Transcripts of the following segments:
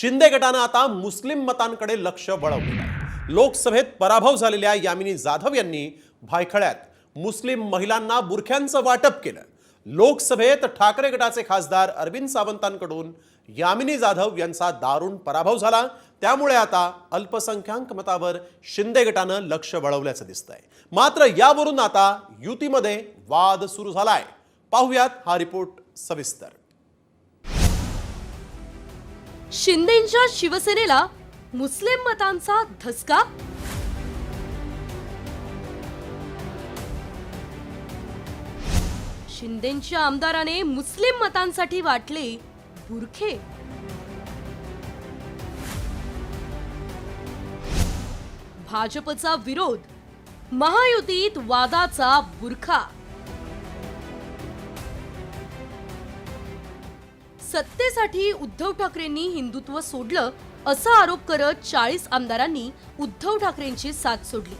शिंदे गटानं आता मुस्लिम मतांकडे लक्ष वळवलं आहे. लोकसभेत पराभव झालेल्या यामिनी जाधव यांनी भायखळ्यात मुस्लिम महिलांना बुरख्यांचं वाटप केलं. लोकसभेत ठाकरे गटाचे खासदार अरविंद सावंतांकडून यामिनी जाधव यांचा दारुण पराभव झाला. त्यामुळे आता अल्पसंख्याक मतावर शिंदे गटानं लक्ष वळवल्याचं दिसतंय. मात्र यावरून आता युतीमध्ये वाद सुरू झालाय. पाहुयात हा रिपोर्ट सविस्तर. शिंदेच्या शिवसेनेला मुस्लिम मतांचा धसका? शिंदेच्या आमदाराने मुस्लिम मतांसाठी वाटले बुरखे. भाजपचा विरोध महायुतीत वादाचा बुरखा. सत्तेसाठी उद्धव ठाकरेंनी हिंदुत्व सोडलं असा आरोप करत चाळीस आमदारांनी उद्धव ठाकरेंची साथ सोडली.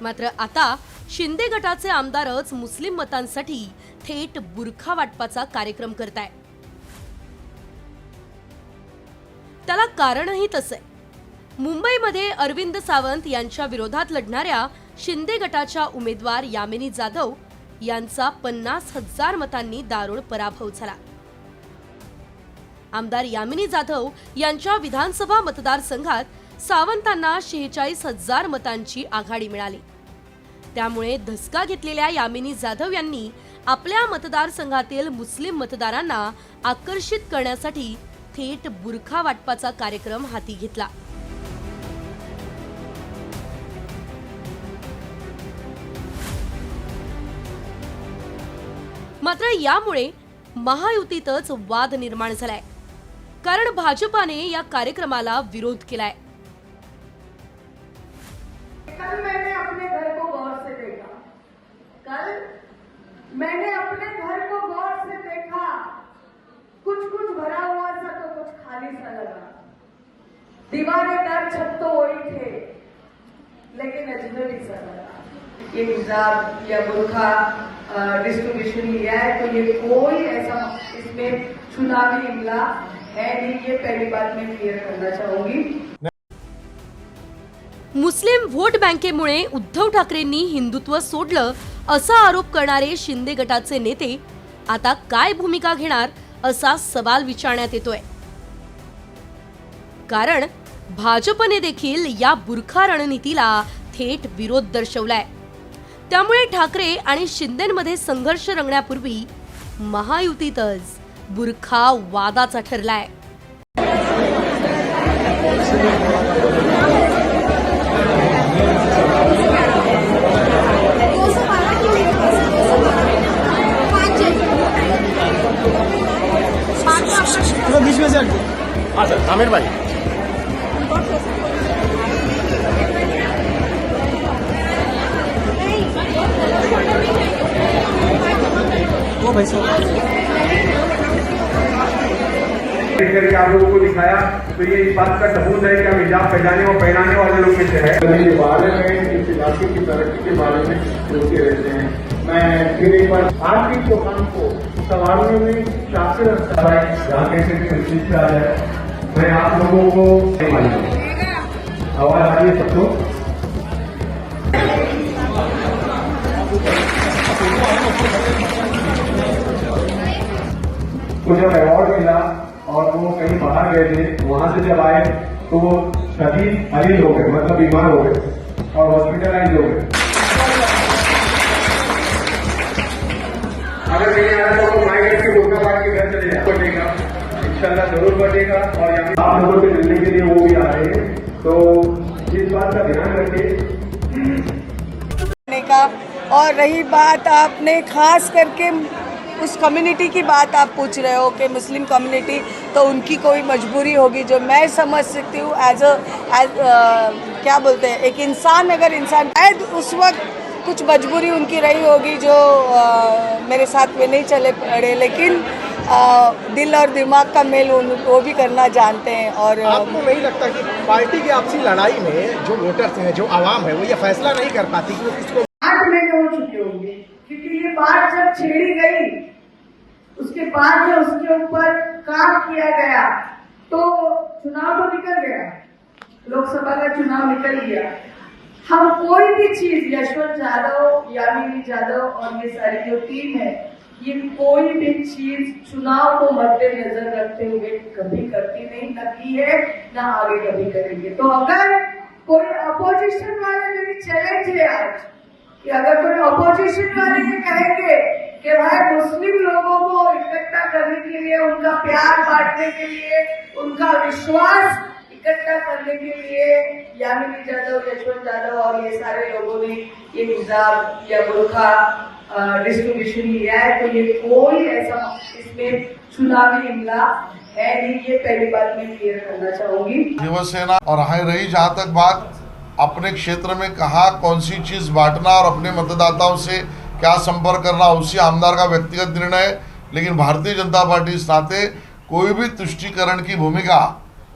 मात्र आता शिंदे गटाचे आमदारच मुस्लिम मतांसाठी थेट बुरखा वाटपाचा कार्यक्रम करताय. त्याला कारणही तसंय. मुंबईमध्ये अरविंद सावंत यांच्या विरोधात लढणाऱ्या शिंदे गटाच्या उमेदवार यामिनी जाधव यांचा पन्नास हजार मतांनी दारुण पराभव झाला. आमदार यामिनी जाधव यांच्या विधानसभा मतदारसंघात सावंतांना शेहेचाळीस हजार मतांची आघाडी मिळाली. त्यामुळे धसका घेतलेल्या यामिनी जाधव यांनी आपल्या मतदारसंघातील मुस्लिम मतदारांना आकर्षित करण्यासाठी थेट बुरखा वाटपाचा कार्यक्रम हाती घेतला. मात्र यामुळे महायुतीतच वाद निर्माण झालाय. कारण भाजपाने या कार्यक्रमाला विरोध केलाय. कल मैंने अपने घर को गौर से देखा. कुछ कुछ भरा हुआ सा तो कुछ खाली सा लगा. दीवारें दर छत तो वही थे, लेकिन अजनबी सा लगा. ये हिजाब या बुरखा डिस्ट्रीब्यूशन लिया है तो ये कोई ऐसा इसमें चुनावी इमला है नहीं ये पहली बात मैं क्लियर करना चाहूंगी। मुस्लिम व्होट बँकेमुळे उद्धव ठाकरेंनी हिंदुत्व सोडलं असा आरोप करणारे शिंदे गटाचे नेते आता काय भूमिका घेणार असा सवाल विचारण्यात येतोय. कारण भाजपने देखील या बुरखा रणनीतीला थेट विरोध दर्शवलाय. त्यामुळे ठाकरे आणि शिंदेमध्ये संघर्ष रंगण्यापूर्वी महायुतीतच बुरखा वादाचा ठरलाय. हाँ आमिर भाई. वो भाई साहब करके आप लोगों को दिखाया तो ये इस बात का सबूत है कि हम हिजाब पहनाने और पहनाने वाले लोग में से है के बारे में इस इलाके की तरक्की के बारे में सोचते रहते हैं। मैं फिर एक बार आज आरती चौहान को सवालों में शासिर रखता है। यहाँ कैसे से आ जाए मैं आप लोगों को आवाज़ आ रही है सबको? को जब अवार्ड मिला। और वो कहीं बाहर गए थे, वहाँ से जब आए तो वो सभी मरीज़ हो गए मतलब बीमार हो गए और हॉस्पिटलाइज हो गए। अगर कहीं आया तो माइग्रेट के घर चले बटेगा इंशाल्लाह ज़रूर बटेगा और यहाँ आप लोगों से मिलने के लिए वो भी आ रहे हैं। तो इस बात का ध्यान रखें और रही बात आपने खास करके उस कम्युनिटी की बात आप पूछ रहे हो कि मुस्लिम कम्युनिटी तो उनकी कोई मजबूरी होगी जो मैं समझ सकती हूँ एज अ एज क्या बोलते हैं एक इंसान अगर इंसान शायद उस वक्त कुछ मजबूरी उनकी रही होगी जो अ, मेरे साथ में नहीं चले पड़े लेकिन अ, दिल और दिमाग का मेल उन- वो भी करना जानते हैं और आपको नहीं लगता कि पार्टी की आपसी लड़ाई में जो वोटर्स हैं जो आवाम है वो ये फैसला नहीं कर पाती कि वो किसको आठ महीने हो चुके होंगे। क्योंकि ये बात जब छेड़ी गई, उसके बाद जो उसके ऊपर काम किया गया तो चुनाव तो निकल गया। लोकसभा का चुनाव निकल गया। हम कोई भी चीज़, यशवंत यादव यामिनी यादव और ये सारी जो टीम है, ये कोई भी चीज़ चुनाव को मद्देनजर रखते हुए कभी करती नहीं, न की है, न आगे कभी करेंगे। तो अगर कोई अपोजिशन वाले मेरी चैलेंज है आज कि अगर कोई अपोजिशन वाले ये कहेंगे कि भाई मुस्लिम लोगों को इकट्ठा करने के लिए, उनका प्यार बांटने के लिए, उनका विश्वास इकट्ठा करने के लिए यामिनी यादव यशवंत यादव और ये सारे लोगों ने ये हिजाब या बुरखा डिस्ट्रीब्यूशन लिया है तो ये कोई ऐसा इसमें चुनावी हमला है नहीं, ये पहली बात मैं क्लियर करना चाहूँगी। शिवसेना और रही, जहाँ तक बात अपने क्षेत्र में कहा कौन सी चीज बांटना और अपने मतदाताओं से क्या संपर्क करना उसी आमदार का व्यक्तिगत निर्णय। है लेकिन भारतीय जनता पार्टी इस नाते कोई भी तुष्टीकरण की भूमिका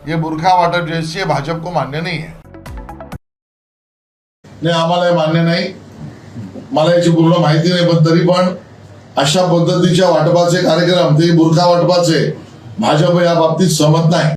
ये बुरखा वाटप जैसी है भाजप को मान्य नहीं है। नाही आम्हाला हे मान्य नाही. मला याची पूर्ण माहिती नाही पण तरी पण अशा पद्धतीच्या वाटपाचे कार्यक्रम ते बुरखा वाटपाचे भाजप या बाबतीत सहमत नाही.